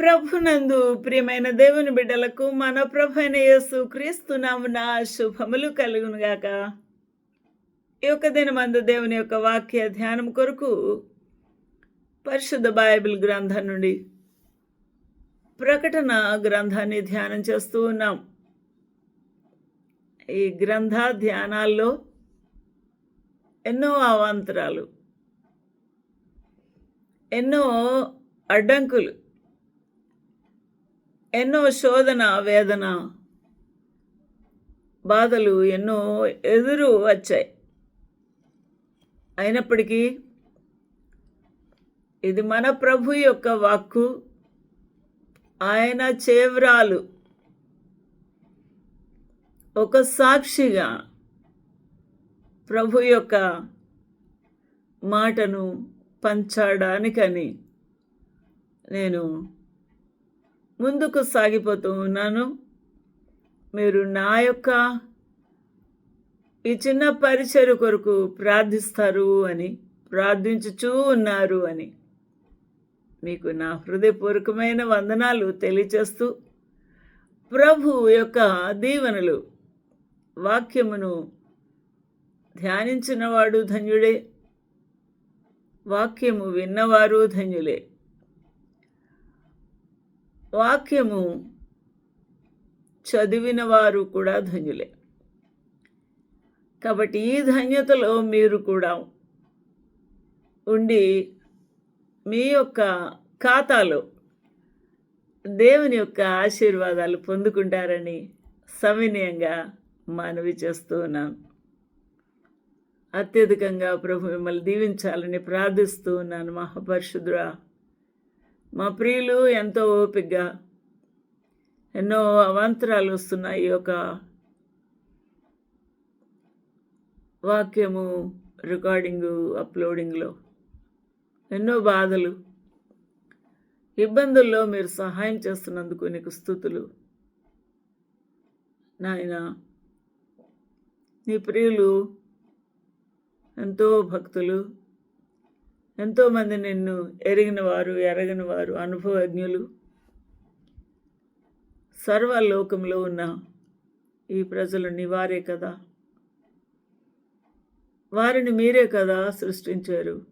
ప్రభునందు ప్రియమైన దేవుని బిడ్డలకు మన ప్రభైన యేసు క్రీస్తు నామున శుభములు కలుగునుగాక. ఈ యొక్క దినమందు దేవుని యొక్క వాక్య ధ్యానం కొరకు పరిశుద్ధ బైబిల్ గ్రంథం నుండి ప్రకటన గ్రంథాన్ని ధ్యానం చేస్తూ ఉన్నాం. ఈ గ్రంథ ధ్యానాల్లో ఎన్నో అవాంతరాలు ఎన్నో అడ్డంకులు ఎన్నో శోధన వేదన బాధలు ఎన్నో ఎదురు వచ్చాయి. అయినప్పటికీ ఇది మన ప్రభు యొక్క వాక్కు. ఆయన చేవ్రాలు. ఒక సాక్షిగా ప్రభు యొక్క మాటను పంచడానికని నేను ముందుకు సాగిపోతూ ఉన్నాను. మీరు నా యొక్క ఈ చిన్న పరిచయ కొరకు ప్రార్థిస్తారు అని ప్రార్థించుచూ ఉన్నారు అని మీకు నా హృదయపూర్వకమైన వందనాలు తెలియచేస్తూ ప్రభు యొక్క దీవెనలు వాక్యమును ధ్యానించినవాడు ధన్యుడే. వాక్యము విన్నవారు ధన్యులే. వాక్యము చదివిన వారు కూడా ధన్యులే. కాబట్టి ఈ ధన్యతలో మీరు కూడా ఉండి మీ యొక్క ఖాతాలో దేవుని యొక్క ఆశీర్వాదాలు పొందుకుంటారని సవినయంగా మనవి చేస్తూ ఉన్నాను. అత్యధికంగా ప్రభు మిమ్మల్ని దీవించాలని ప్రార్థిస్తూ ఉన్నాను. మహాపరిశుద్ధుడా మా ప్రియులు ఎంతో ఓపికగా ఎన్నో అవాంతరాలు వస్తున్నాయి. ఈ యొక్క వాక్యము రికార్డింగు అప్లోడింగ్లో ఎన్నో బాధలు ఇబ్బందుల్లో మీరు సహాయం చేస్తున్నందుకు నీకు స్థుతులు. నాయన నీ ప్రియులు ఎంతో భక్తులు. ఎంతోమంది నిన్ను ఎరిగిన వారు ఎరగని వారు అనుభవజ్ఞులు. సర్వలోకంలో ఉన్న ఈ ప్రజలు నివారే కదా. వారిని మీరే కదా సృష్టించారు.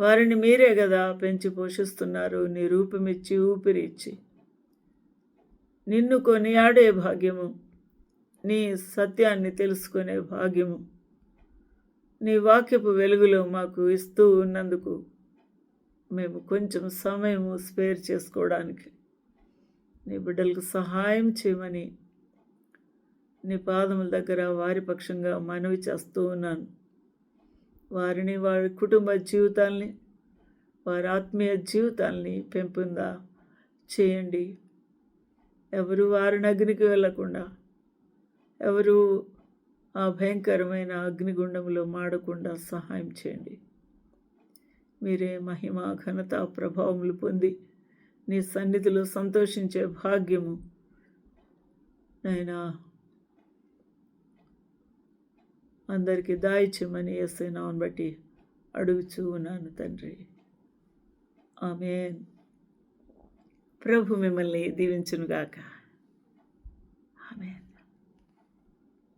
వారిని మీరే కదా పెంచి పోషిస్తున్నారు నీ రూపమిచ్చి ఊపిరిచ్చి. నిన్ను కొనియాడే భాగ్యము నీ సత్యాన్ని తెలుసుకునే భాగ్యము. నీ వాక్యపు వెలుగులో మాకు ఇస్తూ ఉన్నందుకు మేము కొంచెం సమయము స్పేర్ చేసుకోవడానికి నీ బిడ్డలకు సహాయం చేయమని నీ పాదముల దగ్గర వారి పక్షంగా మనవి చేస్తూ ఉన్నాను. వారిని వారి కుటుంబ జీవితాల్ని వారి ఆత్మీయ జీవితాల్ని పెంపొందా? చేయండి. ఎవరు వారి నగ్నికి వెళ్ళకుండా ఎవరు ఆ భయంకరమైన అగ్నిగుండంలో మాడకుండా సహాయం చేయండి. మీరే మహిమ ఘనత ప్రభావములు పొంది నీ సన్నిధిలో సంతోషించే భాగ్యము. నేను అందరికీ దాయిచ్చమని ఎస్ఐనాను బట్టి అడుగుచూ ఉన్నాను తండ్రి. ఆమె ప్రభు మిమ్మల్ని దీవించునుగాక.